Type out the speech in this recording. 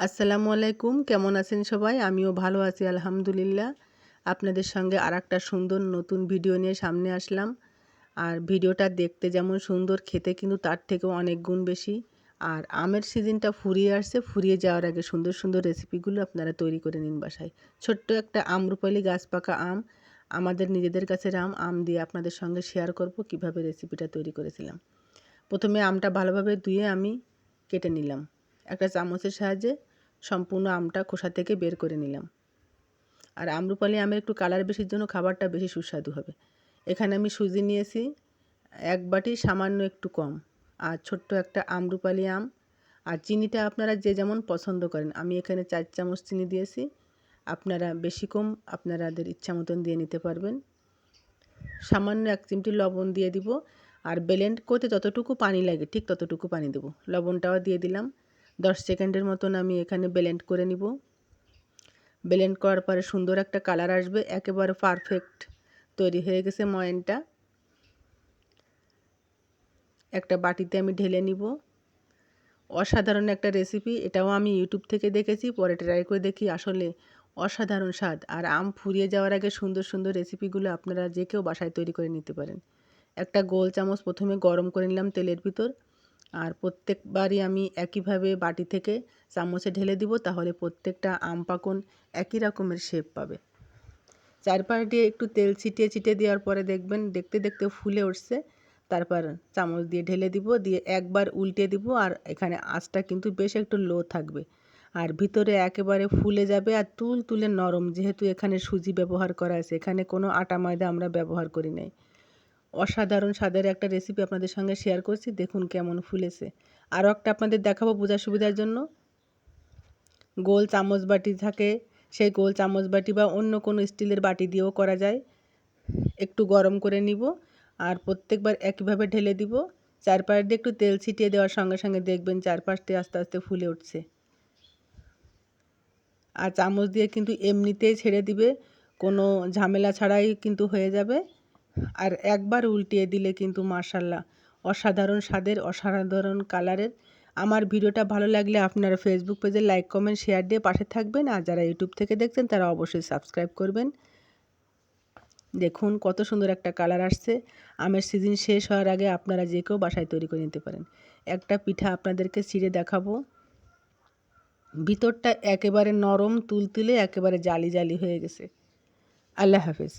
আসসালামু আলাইকুম। কেমন আছেন সবাই? আমিও ভালো আছি, আলহামদুলিল্লাহ। আপনাদের সঙ্গে আর একটা সুন্দর নতুন ভিডিও নিয়ে সামনে আসলাম। আর ভিডিওটা দেখতে যেমন সুন্দর, খেতে কিন্তু তার থেকেও অনেক গুণ বেশি। আর আমের সিজনটা ফুরিয়ে আসছে, ফুরিয়ে যাওয়ার আগে সুন্দর সুন্দর রেসিপিগুলো আপনারা তৈরি করে নিন বাসায়। ছোট্ট একটা আমরুপালি গাছ পাকা আম, আমাদের নিজেদের কাছের আম আম দিয়ে আপনাদের সঙ্গে শেয়ার করব কীভাবে রেসিপিটা তৈরি করেছিলাম। প্রথমে আমটা ভালোভাবে ধুয়ে আমি কেটে নিলাম। একটা চামচের সাহায্যে সম্পূর্ণ আমটা খোসা থেকে বের করে নিলাম। আর আমরুপালি আমের একটু কালার বেশির জন্য খাবারটা বেশি সুস্বাদু হবে। এখানে আমি সুজি নিয়েছি, এক বাটি সামান্য একটু কম। আর ছোট্ট একটা আমরুপালি আম। আর চিনিটা আপনারা যে যেমন পছন্দ করেন, আমি এখানে চার চামচ চিনি দিয়েছি। আপনারা বেশি কম, আপনারাদের ইচ্ছা মতন দিয়ে নিতে পারবেন। সামান্য এক চিমটি লবণ দিয়ে দিব। আর বেলেন্ড করতে যতটুকু পানি লাগে, ঠিক ততটুকু পানি দেবো। লবণটাও দিয়ে দিলাম। দশ সেকেন্ডের মতন আমি এখানে ব্লেন্ড করে নিব। ব্লেন্ড করার পরে সুন্দর একটা কালার আসবে, একেবারে পারফেক্ট তৈরি হয়ে গেছে ময়নটা। একটা বাটিতে আমি ঢেলে নিব। অসাধারণ একটা রেসিপি এটাও আমি ইউটিউব থেকে দেখেছি, পরে ট্রাই করে দেখি আসলে অসাধারণ স্বাদ। আর আম ফুরিয়ে যাওয়ার আগে সুন্দর সুন্দর রেসিপিগুলো আপনারা যে কেউ বাসায় তৈরি করে নিতে পারেন। একটা গোল চামচ প্রথমে গরম করে নিলাম তেলের ভিতর। আর প্রত্যেকবারই আমি একইভাবে বাটি থেকে চামচে ঢেলে দিব, তাহলে প্রত্যেকটা আম পাকন একই রকমের শেপ পাবে। চারপাশ দিয়ে একটু তেল ছিটিয়ে ছিটিয়ে দেওয়ার পরে দেখবেন দেখতে দেখতে ফুলে উঠছে। তারপর চামচ দিয়ে ঢেলে দিব, দিয়ে একবার উল্টে দিব, আর এখানে আঁচটা কিন্তু বেশ একটু লো থাকবে। আর ভিতরে একেবারে ফুলে যাবে আর তুল তুলে নরম, যেহেতু এখানে সুজি ব্যবহার করা আছে, এখানে কোনো আটা ময়দা আমরা ব্যবহার করি নাই। অসাধারণ স্বাদের একটা রেসিপি আপনাদের সঙ্গে শেয়ার করছি। দেখুন কেমন ফুলেছে। আরও একটা আপনাদের দেখাবো বোঝার সুবিধার জন্য। গোল চামচ বাটি থাকে, সেই গোল চামচ বাটি বা অন্য কোনো স্টিলের বাটি দিয়েও করা যায়। একটু গরম করে নিব আর প্রত্যেকবার একইভাবে ঢেলে দিব। চারপাশ দিয়ে একটু তেল ছিটিয়ে দেওয়ার সঙ্গে সঙ্গে দেখবেন চারপাশটি আস্তে আস্তে ফুলে উঠছে। আর চামচ দিয়ে কিন্তু এমনিতেই ছেড়ে দিবে। কোনো ঝামেলা ছাড়াই কিন্তু হয়ে যাবে। আর একবার উল্টিয়ে দিলে কিন্তু মার্শাল্লাহ অসাধারণ স্বাদের, অসাধারণ কালারের। আমার ভিডিওটা ভালো লাগলে আপনারা ফেসবুক পেজে লাইক কমেন্ট শেয়ার দিয়ে পাশে থাকবেন। আর যারা ইউটিউব থেকে দেখছেন, তারা অবশ্যই সাবস্ক্রাইব করবেন। দেখুন কত সুন্দর একটা কালার আসছে। আমের সিজন শেষ হওয়ার আগে আপনারা যে কেউ বাসায় তৈরি করে নিতে পারেন। একটা পিঠা আপনাদেরকে ছিঁড়ে দেখাবো। ভিতরটা একেবারে নরম, তুলতুলে, একেবারে জালি জালি হয়ে গেছে। আল্লাহ হাফেজ।